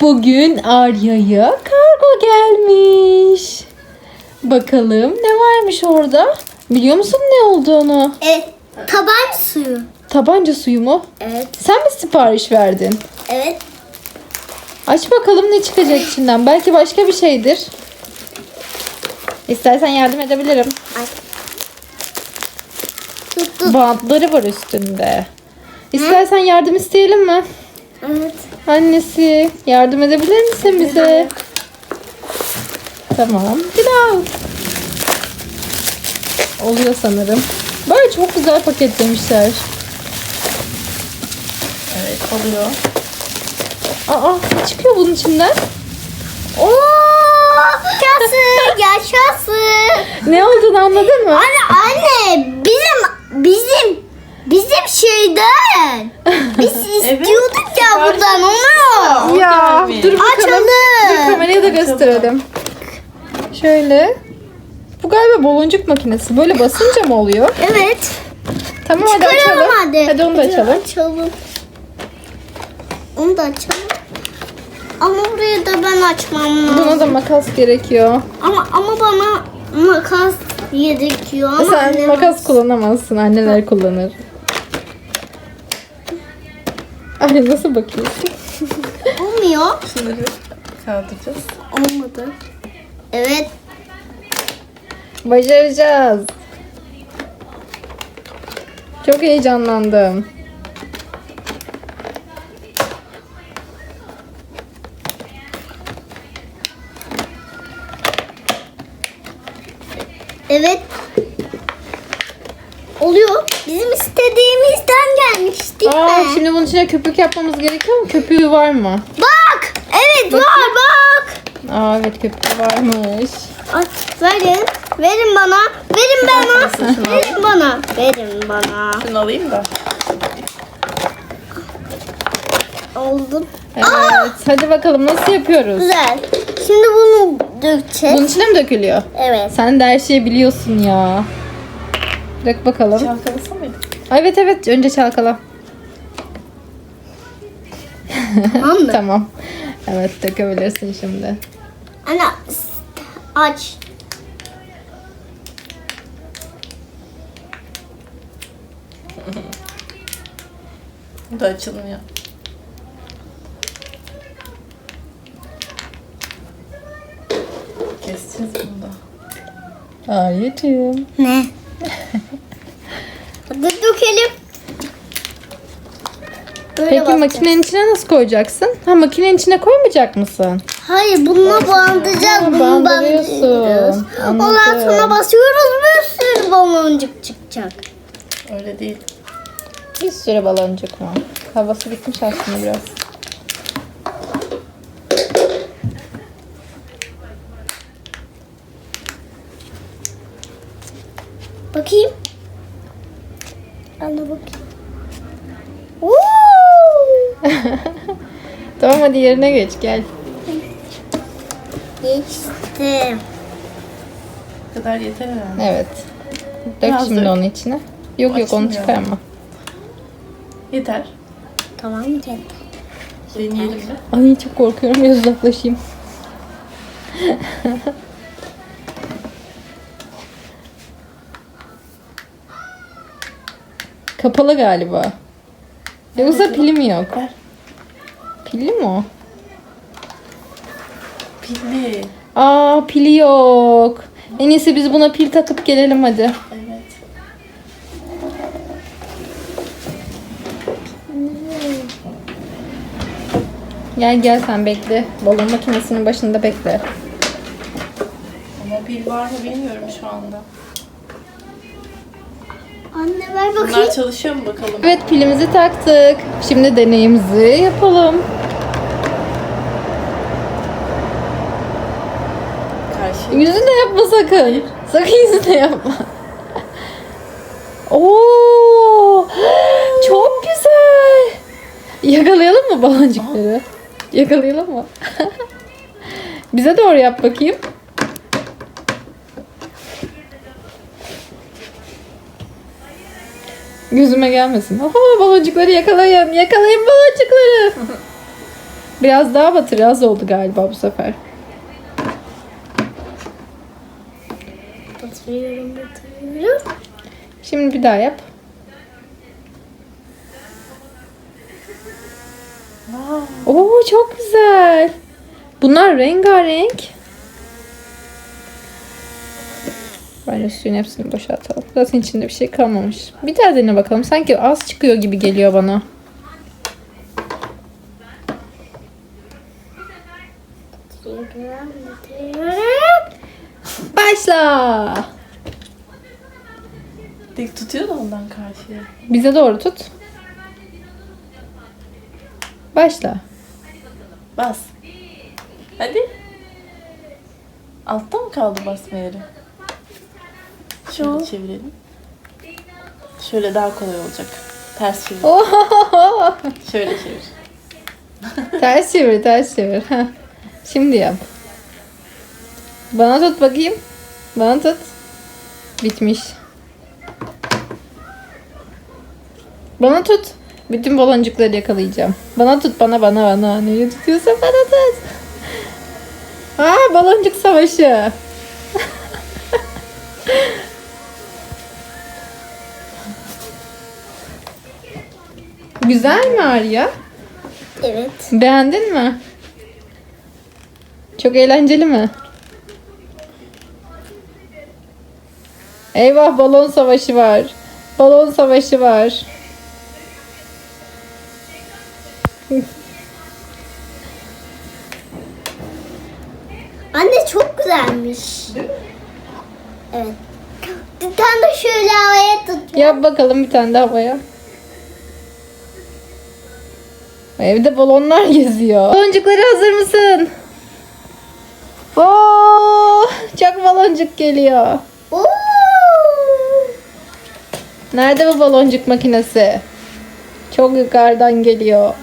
Bugün Arya'ya kargo gelmiş. Bakalım ne varmış orada? Biliyor musun ne olduğunu? Evet. Taban suyu. Tabanca suyu mu? Evet. Sen mi sipariş verdin? Evet. Aç bakalım ne çıkacak içinden. Belki başka bir şeydir. İstersen yardım edebilirim. Tut tut. Bantları var üstünde. İstersen yardım isteyelim mi? Evet. Annesi yardım edebilir misin bize? Tamam. Biraz. Oluyor sanırım. Böyle çok güzel paketlemişler. Evet oluyor. Aa ne çıkıyor bunun içinden? Oo! Yaşasın. Yaşasın. Ne olduğunu anladın mı? Anne anne bizim bizim bizim şeyden. Biz istiyorduk buradan onu. Ya dur bakalım. Açalım. Dur kameraya da gösterelim. Şöyle. Bu galiba baloncuk makinesi. Böyle basınca mı oluyor? Evet. Tamam hadi Çıkaralım açalım. hadi. Hadi onu da açalım. Açalım. Onu da açalım. Ama burayı da ben açmam lazım. Buna da makas gerekiyor. Ama ama bana makas gerekiyor. Ama Sen annem- makas kullanamazsın. Anneler kullanır. Ay nasıl bakıyorsun? olmuyor. Şimdi kaldıracağız. Olmadı. Evet. Başaracağız. Çok heyecanlandım. Evet. Oluyor. Bizim istediğimizden gelmiş değil Aa, mi? şimdi bunun içine köpük yapmamız gerekiyor mu? Köpüğü var mı? Bak. Evet var bak. Aa evet köpüğü varmış. Ay, verin. Verin bana. Verin bana. verin bana. Verin bana. Şunu alayım da. Oldu. Evet. Hadi bakalım nasıl yapıyoruz? Güzel. Şimdi bunu dökeceğiz. Bunun içine mi dökülüyor? Evet. Sen de her şeyi biliyorsun ya. Dök bakalım. Çalkalasa mıydı? Ay, Evet evet önce çalkala. Tamam mı? Tamam. Evet dökebilirsin şimdi. Ana aç. Bu da açılmıyor. Keseceğiz bunu da. Aryacığım. Ne? Dökelim. Böyle Peki basacağız. makinenin içine nasıl koyacaksın? Ha makinenin içine koymayacak mısın? Hayır bununla bandıracağız. Bunu bandırıyorsun. Ondan sonra basıyoruz bir sürü baloncuk çıkacak. Öyle değil. Bir sürü baloncuk var. Havası gitmiş aslında biraz. Bakayım. Ben de bakayım. Oo! Tamam hadi yerine geç gel. Geçtim. Bu kadar yeter herhalde. Evet. Dök Biraz şimdi dök. onun içine. Yok yok onu Açmıyor. çıkarma. Yeter. Tamam yeter. Deneyelim de. Ay çok korkuyorum biraz uzaklaşayım. Kapalı galiba. Yoksa pili mi yok? Ver. Pilli mi o? Pilli. Aa pili yok. En iyisi biz buna pil takıp gelelim hadi. Evet. Gel gel sen bekle. Balon makinesinin başında bekle. Ama pil var mı bilmiyorum şu anda. Anne ver bakayım. Bunlar çalışıyor mu bakalım? Evet pilimizi taktık. Şimdi deneyimizi yapalım. Karşı. Yüzüne yapma sakın. Sakın yüzüne yapma. Oo! Çok güzel. Yakalayalım mı baloncukları? Yakalayalım mı? Bize doğru yap bakayım. Gözüme gelmesin. Oho baloncukları yakalayın. Yakalayın baloncukları. Biraz daha batır. Az oldu galiba bu sefer. Batırıyorum, batırıyorum. Şimdi bir daha yap. Wow. Oo çok güzel. Bunlar rengarenk. Bence suyun hepsini boşaltalım. Zaten içinde bir şey kalmamış. Bir daha dene bakalım. Sanki az çıkıyor gibi geliyor bana. Başla. Dik tutuyor da ondan karşıya. Bize doğru tut. Başla. Bas. Hadi. Altta mı kaldı basma yeri? Şöyle çevirelim. Şöyle daha kolay olacak. Ters çevir. Ohohoho. Şöyle çevir. ters çevir, ters çevir. Heh. Şimdi yap. Bana tut bakayım. Bana tut. Bitmiş. Bana tut. Bütün baloncukları yakalayacağım. Bana tut, bana, bana, bana. Neyi tutuyorsa bana tut. Aa, baloncuk savaşı. Güzel mi Arya? Evet. Beğendin mi? Çok eğlenceli mi? Eyvah balon savaşı var. Balon savaşı var. Anne çok güzelmiş. Evet. Bir tane de şöyle havaya tut. Yap bakalım bir tane daha havaya. Evde balonlar geziyor. Baloncukları hazır mısın? Oo, çok baloncuk geliyor. Oo! Nerede bu baloncuk makinesi? Çok yukarıdan geliyor.